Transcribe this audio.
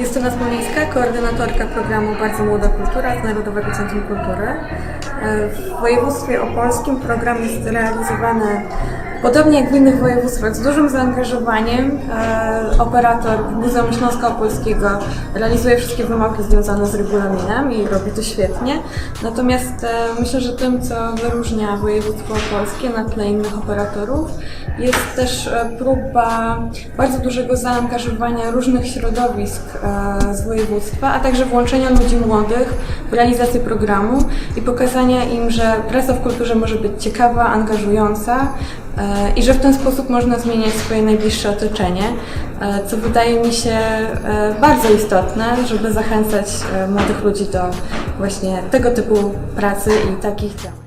Justyna Smolińska, koordynatorka programu Bardzo Młoda Kultura z Narodowego Centrum Kultury. E, W województwie opolskim program jest realizowany podobnie jak w innych województwach z dużym zaangażowaniem. E, Operator Muzeum Śląska Opolskiego realizuje wszystkie wymogki związane z regulaminem i robi to świetnie. Natomiast e, myślę, że tym, co wyróżnia województwo opolskie na tle innych operatorów, jest też e, próba bardzo dużego zaangażowania różnych środowisk e, z województwa, a także włączenia ludzi młodych w realizację programu i pokazania im, że praca w kulturze może być ciekawa, angażująca i że w ten sposób można zmieniać swoje najbliższe otoczenie, e, co wydaje mi się e, bardzo istotne, żeby zachęcać e, młodych ludzi do właśnie tego typu pracy i takich działań.